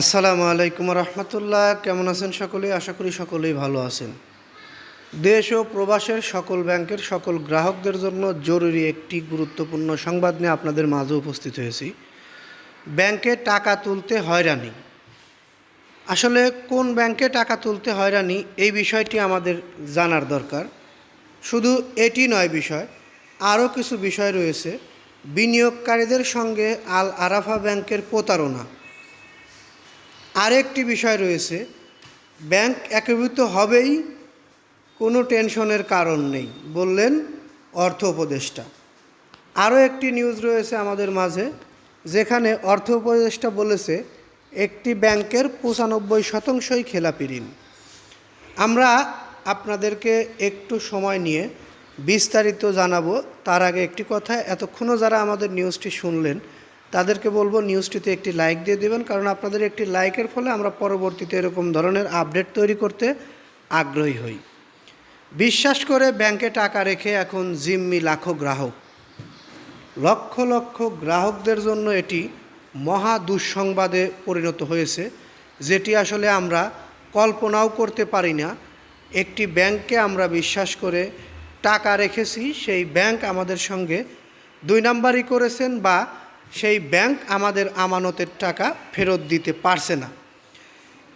আসসালামু আলাইকুম রহমতুল্লাহ। কেমন আছেন সকলেই আশা করি সকলেই ভালো আছেন। দেশ ও প্রবাসের সকল ব্যাংকের সকল গ্রাহকদের জন্য জরুরি একটি গুরুত্বপূর্ণ সংবাদ নিয়ে আপনাদের মাঝে উপস্থিত হয়েছি। ব্যাংকে টাকা তুলতে হয়রানি। আসলে কোন ব্যাংকে টাকা তুলতে হয়রানি, এই বিষয়টি আমাদের জানার দরকার। শুধু এটি নয় বিষয়, আরও কিছু বিষয় রয়েছে। বিনিয়োগকারীদের সঙ্গে আল আরাফা ব্যাংকের প্রতারণা। আরেকটি বিষয় রয়েছে, ব্যাংক একীভূত হবেই কোনো টেনশনের কারণ নেই, বললেন অর্থ উপদেষ্টা। আরও একটি নিউজ রয়েছে আমাদের মাঝে, যেখানে অর্থ উপদেষ্টা বলেছে, একটি ব্যাংকের পঁচানব্বই শতাংশই খেলাপি ঋণ। আমরা আপনাদেরকে একটু সময় নিয়ে বিস্তারিত জানাব, তার আগে একটি কথা, এতক্ষণও যারা আমাদের নিউজটি শুনলেন তাদেরকে বলব নিউজটিতে একটি লাইক দিয়ে দেবেন, কারণ আপনাদের একটি লাইকের ফলে আমরা পরবর্তীতে এরকম ধরনের আপডেট তৈরি করতে আগ্রহী হই। বিশ্বাস করে ব্যাংকে টাকা রেখে এখন জিম্মি লাখো গ্রাহক। লক্ষ লক্ষ গ্রাহকদের জন্য এটি মহা দুঃসংবাদে পরিণত হয়েছে, যেটি আসলে আমরা কল্পনাও করতে পারি না। একটি ব্যাংকে আমরা বিশ্বাস করে টাকা রেখেছি, সেই ব্যাংক আমাদের সঙ্গে দুই নাম্বারই করেছেন বা সেই ব্যাংক আমাদের আমানতের টাকা ফেরত দিতে পারছে না।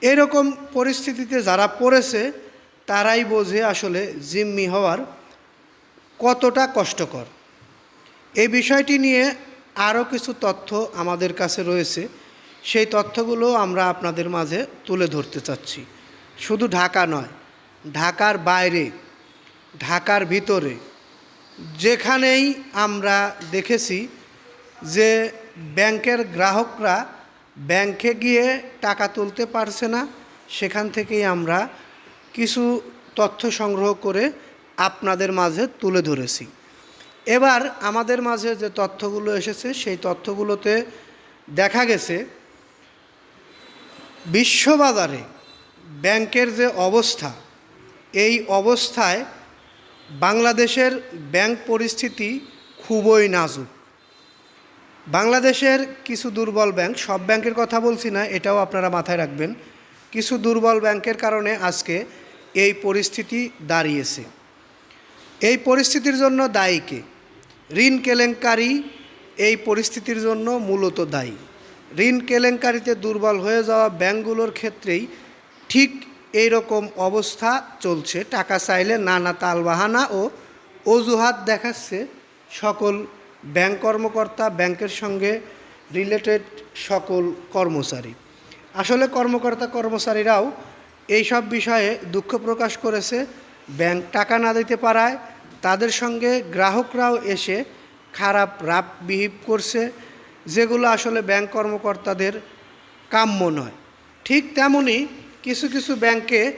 এরকম পরিস্থিতিতে যারা পড়েছে, তারাই বোঝে আসলে জিম্মি হওয়ার কতটা কষ্টকর। এই বিষয়টি নিয়ে আরও কিছু তথ্য আমাদের কাছে রয়েছে। সেই তথ্যগুলো আমরা আপনাদের মাঝে তুলে ধরতে চাচ্ছি। শুধু ঢাকা নয়, ঢাকার বাইরে, ঢাকার ভিতরে, যেখানেই আমরা দেখেছি যে ব্যাংকের গ্রাহকরা ব্যাংকে গিয়ে টাকা তুলতে পারছে না, সেখান থেকেই আমরা কিছু তথ্য সংগ্রহ করে আপনাদের মাঝে তুলে ধরেছি। এবার আমাদের মাঝে যে তথ্যগুলো এসেছে, সেই তথ্যগুলোতে দেখা গেছে, বিশ্ববাজারে ব্যাংকের যে অবস্থা, এই অবস্থায় বাংলাদেশের ব্যাংক পরিস্থিতি খুবই নাজুক। বাংলাদেশের কিছু দুর্বল ব্যাংক, সব ব্যাংকের কথা বলছি না, এটাও আপনারা মাথায় রাখবেন। কিছু দুর্বল ব্যাংকের কারণে আজকে এই পরিস্থিতি দাঁড়িয়েছে। এই পরিস্থিতির জন্য দায়ী কে? ঋণ কেলেঙ্কারি এই পরিস্থিতির জন্য মূলত দায়ী। ঋণ কেলেঙ্কারিতে দুর্বল হয়ে যাওয়া ব্যাংকগুলোর ক্ষেত্রেই ঠিক এই রকম অবস্থা চলছে। টাকা চাইলে নানা তালবাহানা ও অজুহাত দেখাচ্ছে সকল ব্যাংক কর্মকর্তা, ব্যাংকের সঙ্গে রিলেটেড সকল কর্মচারী। আসলে কর্মকর্তা, কর্মচারীরাও এই সব বিষয়ে দুঃখ প্রকাশ করেছে। ব্যাংক টাকা না দিতে পারায় তাদের সঙ্গে গ্রাহকরাও এসে খারাপ রাপ বিহেভ করছে, যেগুলো আসলে ব্যাংক কর্মকর্তাদের কাম্য নয়। ঠিক তেমনই কিছু কিছু ব্যাংকে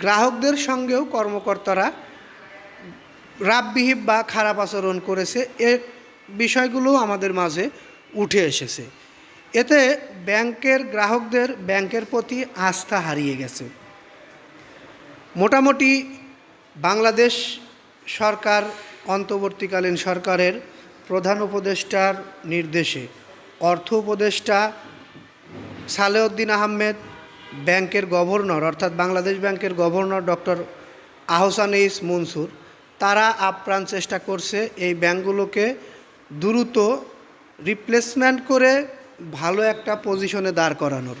গ্রাহকদের সঙ্গেও কর্মকর্তারা রাব বিহিব বা খারাপ আচরণ করেছে। এ বিষয়গুলো আমাদের মাঝে উঠে এসেছে। এতে ব্যাংকের গ্রাহকদের ব্যাংকের প্রতি আস্থা হারিয়ে গেছে। মোটামুটি বাংলাদেশ সরকার অন্তর্বর্তীকালীন সরকারের প্রধান উপদেষ্টার নির্দেশে অর্থ উপদেষ্টা সালেউদ্দিন আহমেদ, ব্যাংকের গভর্নর, অর্থাৎ বাংলাদেশ ব্যাংকের গভর্নর ডক্টর আহসানিস মনসুর, তারা আপ্রাণ চেষ্টা করছে এই ব্যাংকগুলোকে দ্রুত রিপ্লেসমেন্ট করে ভালো একটা পজিশনে দাঁড় করানোর।